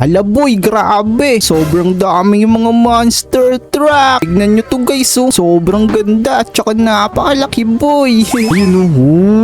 Ala boy, grabe. Sobrang dami yung mga monster truck. Tignan nyo to guys, oh. Sobrang ganda at saka napakalaki boy. Yun oh,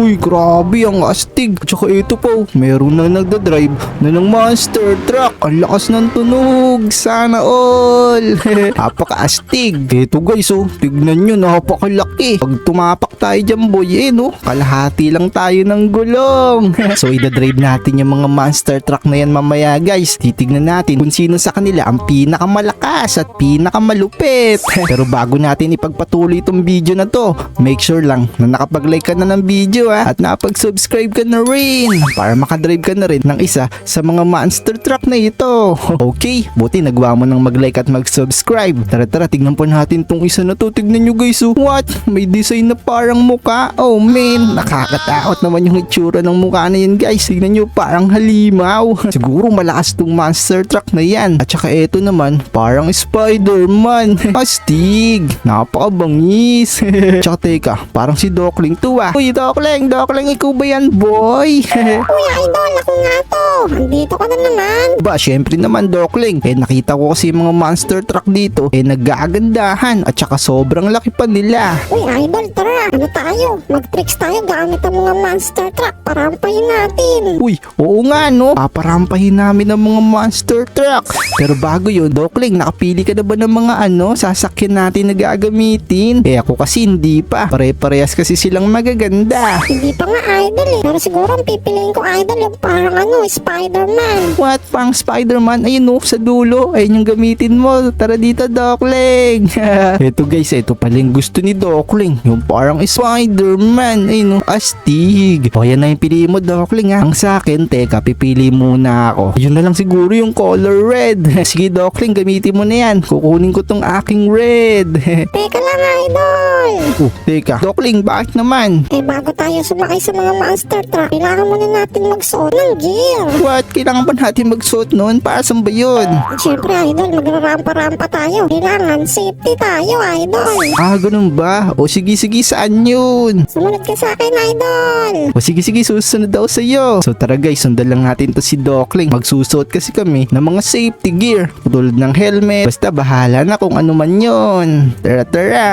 uy, grabe ang astig. At saka ito pa, oh, meron na nagdadrive na ng monster truck. Ang lakas ng tunog. Sana all. Napaka-astig. Ito guys, oh, tignan nyo, napakalaki. Pag tumapak tayo dyan boy, eh no, kalahati lang tayo ng gulong. so idadrive natin yung mga monster truck na yan mamaya guys. Titignan natin kung sino sa kanila ang pinakamalakas at pinakamalupit. Pero bago natin ipagpatuloy itong video na to, make sure lang na nakapag-like ka na ng video ha, at nakapag-subscribe ka na rin para makadrive ka na rin ng isa sa mga monster truck na ito. Okay, buti nagawa mo ng mag-like at mag-subscribe. Tara tara, tignan po natin tong isa na to. Tignan nyo guys, oh. what? May design na parang muka. Oh man, nakakatakot naman yung itsura ng mukha na yan guys. Tignan nyo, parang halimaw. Siguro malakas tong monster truck na yan. At saka ito naman, parang Spider-Man. Astig, napakabangis. tsaka teka, parang si Dokling to ah. Uy, Dokling, Dokling, ikaw ba yan boy? Uy, idol, ako nga to. Andito ka na naman. ba, syempre naman Dokling. Eh nakita ko kasi mga monster truck dito, eh nagagandahan at saka sobrang laki pa nila. Uy, idol, tara. Ano tayo? Mag-tricks tayo gamit ang mga monster truck. Parampayin natin. Uy, oo nga no, paparampahin namin ang mga monster truck. Pero bago yun, Dokling, nakapili ka na ba ng mga ano, sasakyan natin na gagamitin? Eh ako kasi hindi pa. Pare-parehas kasi silang magaganda. Hindi pa nga idol eh. Pero siguro ang pipiliin ko idol yung parang ano, Spider-Man. What pang Spider-Man? Ayun no, sa dulo. Ayun yung gamitin mo. Tara dito, Dokling. ito guys, ito pala yung gusto ni Dokling. Yung parang Spider-Man. Ayun no, astig. O yan na yung pili mo, Dokling ha. Ang sa akin, teka, pipili muna ako. Yun na lang siguro yung color red. Sige, Dokling, gamitin mo na yan. Kukunin ko tong aking red. Teka lang idol. oh, teka. Dokling, bakit naman? Eh bago tayo sumakay sa mga monster truck, kailangan muna natin magsuot ng gear. What? Kailangan ba natin magsuot noon? Para saan ba yun? Siyempre idol, magrarampa-rampa tayo. Kailangan safety tayo idol. Ah, ganun ba? O sige, sige, saan yun? Sumunod ka sa akin idol. O sige sige susunod daw sa iyo. So tara guys, sundan lang natin to si Dokling. Magsusuot kasi kami ng mga safety gear. Tulad ng helmet. Basta bahala na kung ano man yon. Tara tara.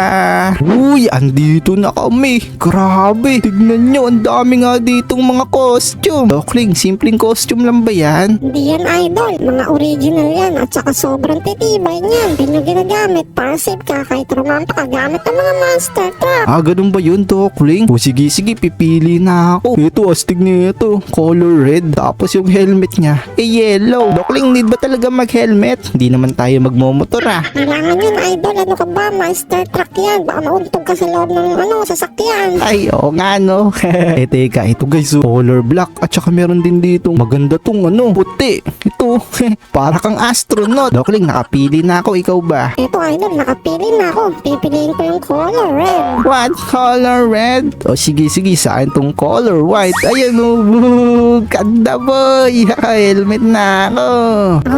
Uy, andito na kami. Grabe. Tignan nyo, ang dami nga ditong mga costume. Dokling, simpleng costume lang ba yan? Hindi yan idol, mga original yan at saka sobrang titibay niyan. Hindi nyo ginagamit para safe ka kahit rumampa ka gamit ang mga monster truck. Ah, ganun ba yun, Dokling? O sige, sige, pipili na ako. Ito, astig na ito. Color red. Tapos yung helmet niya, eh yellow. Dokling, need ba talaga mag-helmet? Hindi naman tayo magmomotor ah. Kailangan yun idol, ano ka ba, monster truck yan. Baka mauntog ka sa loob ng ano, sasakyan. Ay, oo nga no. eh, teka, ito guys, oh, color black. At saka meron din dito, maganda tong ano, puti. Ito, para kang astronaut. Dokling, nakapili na ako. Ikaw ba? Ito idol, nakapili na ako. Pipiliin ko yung color red. What color red? O sige sige saan tong color white? Ayan o, oh, ganda boy. Helmet na ako.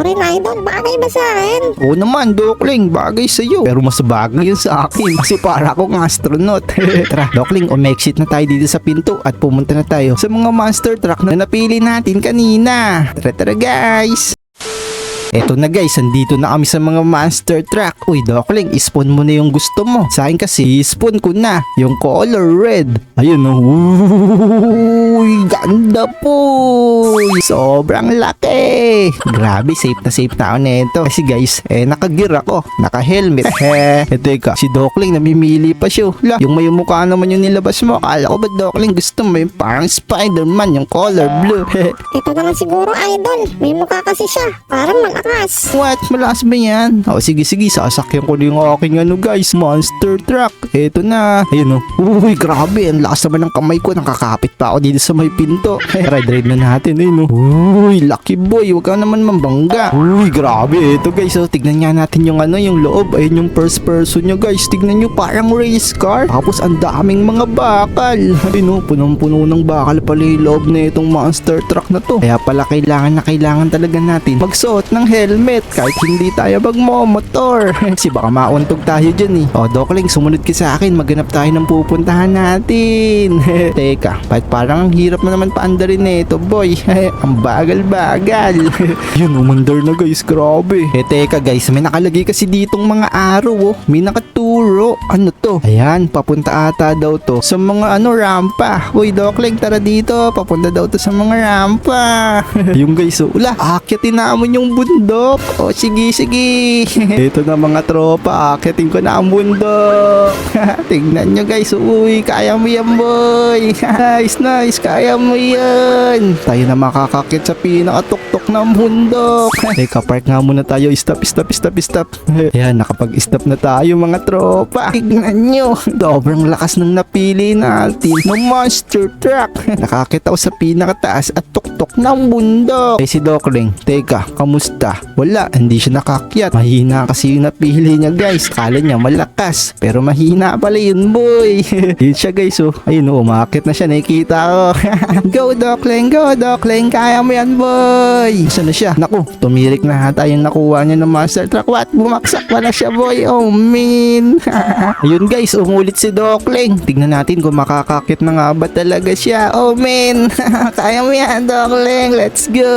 Rin idol, bagay ba sa akin? Oo naman, Dokling, bagay sa'yo. Pero mas bagay yun sa akin kasi para akong astronaut. Tara, Dokling, umexit na tayo dito sa pinto at pumunta na tayo sa mga monster truck na napili natin kanina. Tara, tara guys. Eto na guys, andito na kami sa mga monster truck. Uy, Dokling, ispawn mo na yung gusto mo. Sa akin kasi, ispawn ko na yung color red. Ayun oh. Uy, ganda po. Sobrang laki. Grabe, safe na safe na ako nito. Kasi guys, eh, nakagear ako. Naka-helmet. Eh, teka, si Dokling namimili pa siya. La, yung may mukha naman yung nilabas mo. Akala ko ba Dokling gusto mo yung parang Spider-Man, yung color blue. Ito naman siguro idol, may mukha kasi siya. Parang malakas. What? Malakas ba yan? O sige sige, sasakyan ko na yung aking ano guys, monster truck. Eto na. Ayun o. Uy, grabe. Ang lakas naman ng kamay ko. Nakakapit pa ako dito sa may pinto. Tara, drive na natin. Ayun o. Uy, lucky boy. Huwag ka naman mambangga. Uy, grabe. Ito guys, oh, tignan nga natin yung ano, yung loob. Ayun yung first person nyo guys. Tignan nyo, parang race car. Tapos ang daming mga bakal. Ayun o, punong-puno ng bakal pala yung loob na itong monster truck na to. Kaya pala kailangan na kailangan talaga natin magsuot ng ng helmet kahit hindi tayo magmomotor. Kasi baka mauntog tayo dyan eh. O, Dokling, sumunod ka sa akin. Maghanap tayo ng pupuntahan natin. Teka, ba't parang ang hirap na naman paandarin eh ito, boy. ang bagal-bagal. Yun, umandar na guys. Grabe. Eh, teka guys, may nakalagay kasi ditong mga araw oh. May nakaturo. Ano to? Ayan, papunta ata daw to sa mga ano rampa. Uy, Dokling, tara dito. Papunta daw to sa mga rampa. yung guys, oh, ula, akyatin namin yung bundok. O, sige, sige. Ito na mga tropa, akyatin ko na ang bundok. Tignan nyo guys, uy, kaya mo yan, boy. nice, nice, kaya mo yan. Tayo na makakakit sa pinakatuktok ng bundok. Teka, park nga muna tayo. Stop, stop, stop, stop. Ayan, nakapag-stop na tayo mga tropa. Tignan nyo, sobrang lakas ng napili natin ng monster truck. Nakakita ko sa pinakataas at tuktok ng bundok. Eh si Dokling, teka, kamusta? Wala, hindi siya nakakyat. Mahina kasi yung napili niya guys. Kala niya malakas, pero mahina pala yun boy. yun siya guys oh. Ayun oh, umakit na siya, nakikita ko. go Dokling, go Dokling, kaya mo yan boy. Saan na siya? Naku, tumirik na ata yung nakuha niya ng monster truck. What? Bumaksak pa na siya boy. Oh man. Ayun guys, umulit si Dokling. Tignan natin kung makakakit na nga ba talaga siya. Oh man, kaya mo yan Dokling. Let's go.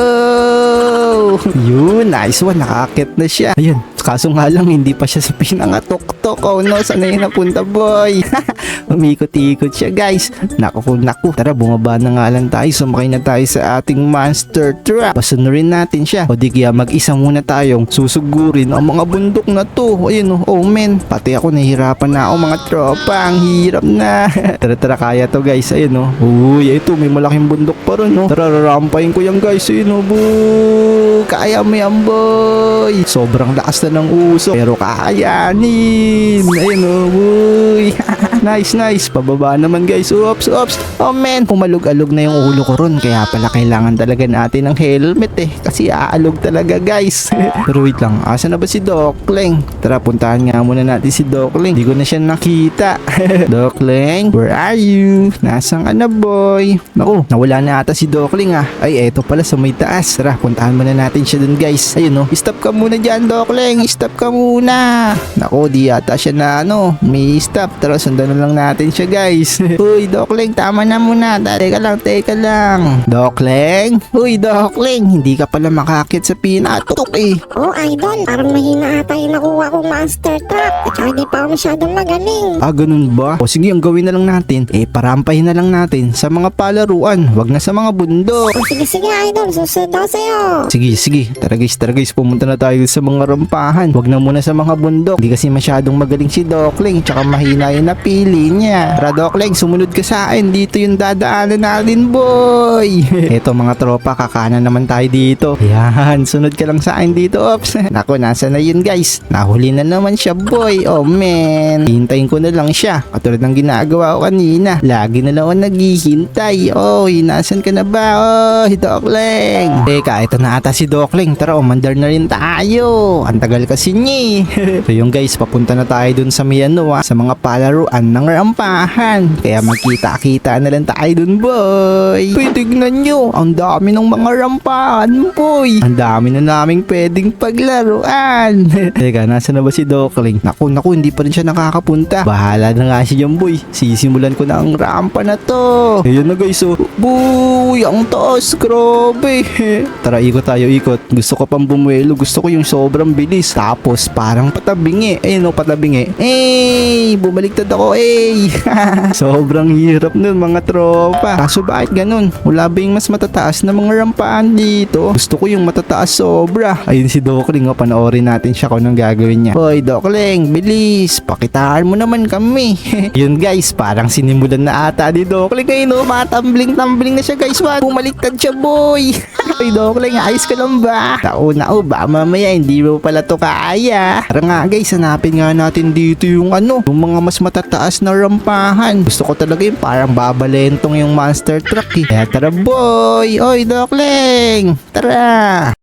Yun, nice one. Nakakit na siya. Ayun, kaso nga lang hindi pa siya sa pinangatok-tok. Oh no, saan na yun napunta boy? Umikot-ikot siya guys. Naku, naku. Tara, bumaba na nga lang tayo. Sumakay na tayo sa ating monster truck. Pasunurin natin siya. O di kaya mag-isa muna tayong susugurin ang mga bundok na to. Ayun oh, oh man. Pati ako nahihirapan na ako mga tropa. Ang hirap na. tara, tara, kaya to guys. Ayun oh. Uy, ito may malaking bundok pa rin oh. Tara, rarampayin ko yan guys. Ayun oh, boo. Kaya mo yan boy. Sobrang lakas na ng usok. Pero kakayanin. Ayun oh. nice, nice. Pababa naman guys. Oops, oops. Oh man, pumalog-alog na yung ulo ko ron. Kaya pala kailangan talaga natin ng helmet eh. Kasi aalog talaga guys. Pero wait lang, asa na ba si Dokling? Tara, puntahan nga muna natin si Dokling. Hindi ko na siya nakita. Dokling, where are you? Nasaan ka na boy? Naku, nawala na ata si Dokling ah. Ay, eto pala sa may taas. Tara, puntahan muna natin siya dun guys. Ayun no, stop ka muna dyan Dokling. Stop ka muna. Naku, di yata siya na ano, may stop. Tara, sundan na lang natin siya guys. Uy, Dokling, tama na muna. Teka lang, teka lang. Dokling? Uy, Dokling, hindi ka pala makakit sa pinatok eh. Oh, idol, parang mahina ata yung nakuha kong monster truck. At saka hindi pa ako masyadong magaling. Ah, ganun ba? O sige, ang gawin na lang natin, eh parampahin na lang natin sa mga palaruan, wag na sa mga bundok. Oh, sige, sige, idol, susunod ako sa'yo. Sige, sige. Tara guys, tara guys, pumunta na tayo sa mga rampahan. Wag na muna sa mga bundok. Hindi kasi masyadong magaling si Dokling, tsaka mahina yung napili niya. Tara Dokling, sumunod ka sa akin. Dito yung dadaanan natin, boy. Eto mga tropa, kakanan naman tayo dito. Yan, sunod ka lang sa akin dito, ops. Nako, nasa na yun guys. Nahuli na naman siya, boy. Oh man. Hintayin ko na lang siya. Katulad ng ginagawa ko kanina. Lagi na lang ako naghihintay. Oh, nasan ka na ba? Oh, Dokling. Teka, ito na ata si Dokling. Tara, umandar na rin tayo. Ang tagal kasi niya eh. so yung guys, papunta na tayo dun sa may ano ah, sa mga palaruan ng rampahan. Kaya magkita-kita na lang tayo dun, boy. Uy, tignan nyo. Ang dami ng mga rampahan, boy. Ang dami na naming pwedeng paglaruan. Teka, nasa na ba si Dokling? Naku, naku, hindi pa rin siya nakakapunta. Bahala na nga siya dyan, boy. Sisimulan ko na ang rampa na to. Ayun na guys, oh. Boy, ang taas, grabe. Tara, ikot tayo, ikot. Gusto ko pang bumuelo. Gusto ko yung sobrang bilis. Tapos, parang patabingi. Ayun, oh, patabingi. Eh, bumaliktad ako, eh. sobrang hirap nun, mga tropa. Kaso bakit ganun? Wala ba yung mas matataas na mga rampaan dito? Gusto ko yung matataas sobra. Ayun si Dokling, oh, panoorin natin siya kung anong gagawin niya. Hoy, Dokling, bilis. Pakitaan mo naman kami. Yun guys, parang sinimulan na ata ni Dokling ngayon, oh. Matambling-tambling na siya guys. What? Bumaliktad siya, boy. Hoy, Dokling, ayos ka lang ba? Tauna, oh, ba mamaya hindi mo pala to kaya. Tara nga guys, hanapin nga natin dito yung ano, yung mga mas matataas na rampahan. Gusto ko talaga yung parang babalentong yung monster truck eh. Kaya tara boy, oy Dokling, tara.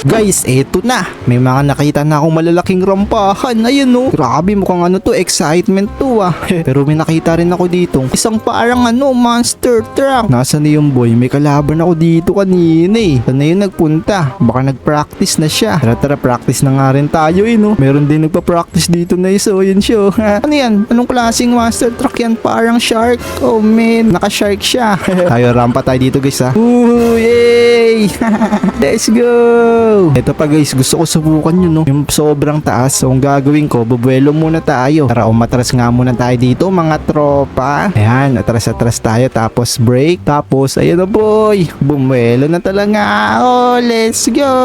Guys, eto na. May mga nakita na akong malalaking rampahan. Ayun no. Grabe, mukhang ano to, excitement to ah. Pero may nakita rin ako dito. Isang parang ano, monster truck. Nasaan na yung boy? May kalaban ako dito kanina eh. Saan na yun nagpunta? Baka nag-practice na siya. Tara tara, practice na nga rin tayo eh no. Meron din nagpa-practice dito na isa. Oh, siya. oh. ano yan? Anong klaseng monster truck yan? Parang shark. Oh man, naka-shark siya. tayo rampa tayo dito guys ha. Ooh, yay! Let's go! Ito pa guys, gusto ko subukan yun no. Yung sobrang taas. So, ang gagawin ko, bubuelo muna tayo. Tara, umatras nga muna tayo dito mga tropa. Ayan, atras-atras tayo. Tapos break. Tapos, ayan na boy. Bumuelo na talaga. Oh, let's go!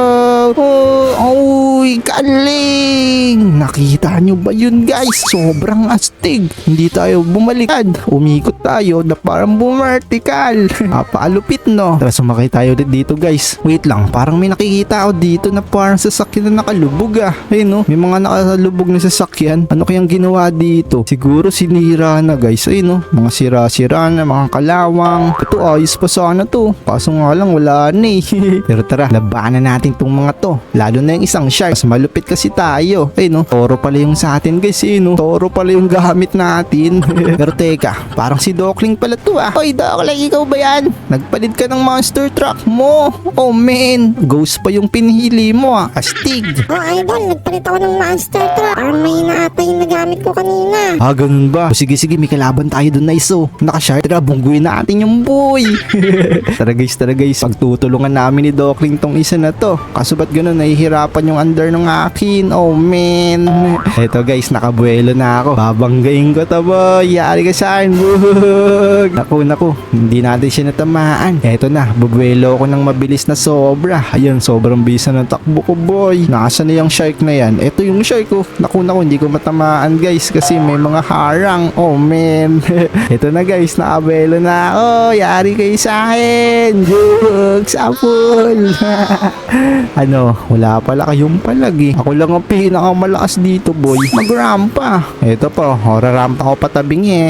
Oh, uy, galing! Nakita nyo ba yun guys? Sobrang astig. Hindi tayo bumaliktad. Umikot tayo na parang bumertical. Napaalupit no. Tara sumakay tayo dito guys. Wait lang, parang may nakikita ako dito na parang sasakyan na nakalubog ah. Ayun no, may mga nakalubog na sasakyan. Ano kayang ginawa dito? Siguro sinira na guys. Ayun no, mga sira-sira na, mga kalawang. Ito ayos pa sana to. Kaso nga lang wala na eh. Pero tara, labanan natin tong mga to. Lalo na yung isang shark. Mas malupit kasi tayo. Ayun no, toro pala yung sa atin guys. Ayun no, toro pala yung gamit natin. Pero teka, parang si Dokling pala to ah. Hoy Dokling, ikaw ba yan? Nagpalit ka ng monster truck mo. Oh man, ghost pa yung pinili mo ah. Astig. Oh, idol, nagpalit ako ng monster truck. Parang may naata yung nagamit ko kanina. Ah, ganun ba? O, sige, sige, may kalaban tayo dun na iso. Nakashare, tara, bungguin natin yung boy. tara guys, tara guys. Pagtutulungan namin ni Dokling tong isa na to. Kaso ba't ganun, nahihirapan yung under ng akin. Oh, man. Eto guys, nakabuelo na ako. Babanggain ko to, boy. Yari ka sa akin, bug. Naku, naku. Hindi natin siya natamaan. Eto na, bubuelo ako ng mabilis na sobra. Ayun, sobrang bisa ng takbo ko, boy. Nasaan na yung shark na yan? Eto yung shark ko. Naku, naku, hindi ko matamaan, guys. Kasi may mga harang. Oh, man. Eto na, guys. Nakabelo na ako. Yari kayo sa akin. Jugs, apple. ano, wala pala kayong palag eh. Ako lang ang pinakamalakas dito, boy. Magrampa. Eto po, rarampa ko patabing eh.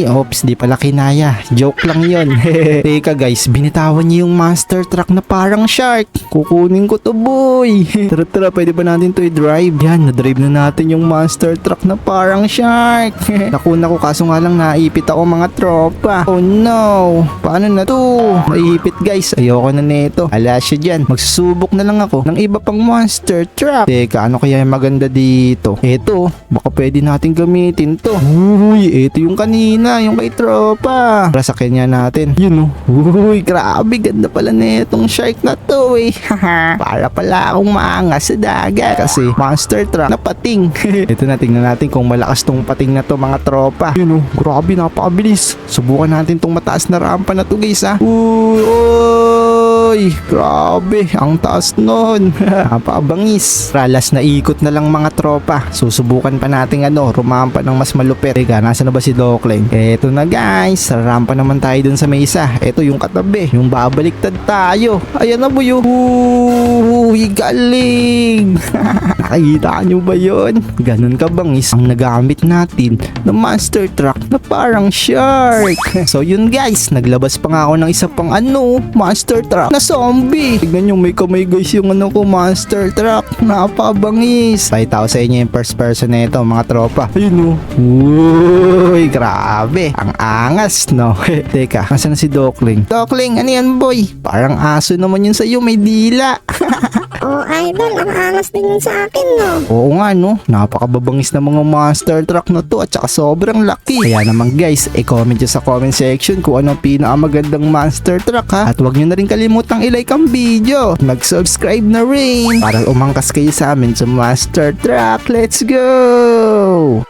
Oops, di pala kinaya. Joke lang yon. Teka guys, binitawan niyo yung monster truck na parang shark. Kukunin ko to, boy. tara, tara, pwede ba natin to i-drive? Yan, na-drive na natin yung monster truck na parang shark. naku, naku, kaso nga lang naipit ako mga tropa. Oh no, paano na to? Naipit guys, ayoko na nito. Ala siya dyan, magsusubok na lang ako ng iba pang monster truck. Teka, ano kaya yung maganda dito? Eto, baka pwede natin gamitin to. Uy, eto yung kanina, yung kay tropa. Para sa kanya natin. Yun oh. Uy, grabe, ganda pala na itong shark na to eh. Para pala akong maangas sa dagat. Kasi monster truck na pating. Ito na, tingnan natin kung malakas tong pating na to mga tropa. Yun oh, grabe, napakabilis. Subukan natin tong mataas na rampa na to guys ha. Uy, Uy, grabe, ang taas nun. Napakabangis. Ralas na ikot na lang mga tropa. Susubukan pa natin ano, rumampa ng mas malupit. Teka, nasa na ba si Dokling? Eto na guys, rampa naman tayo dun sa may isa. Eto yung katabi, yung babaliktad tayo. Ayan na buyo. Uy, galing. Nakikita nyo ba yon? Ganun ka bangis ang nagamit natin na monster truck na parang shark. so yun guys, naglabas pa nga ako ng isa pang ano, monster truck na zombie. Tignan nyo, may kamay guys yung ano ko, monster truck. Napabangis. Pakita ko sa inyo yung first person na ito, mga tropa. Ayun o. Uy, grabe. Ang angas, no? Teka, nasa na si Dokling? Dokling, ano yan boy? Parang aso naman yun sa'yo, may dila. Oh, idol, ang angas din yun sa akin, no? Oo nga no, napakababangis na mga monster truck na to at saka sobrang laki. Kaya naman guys, i-comment nyo sa comment section kung anong pinakamagandang monster truck ha. At huwag nyo na rin kalimutang i-like ang video. Mag-subscribe na rin para umangkas kayo sa amin sa monster truck. Let's go!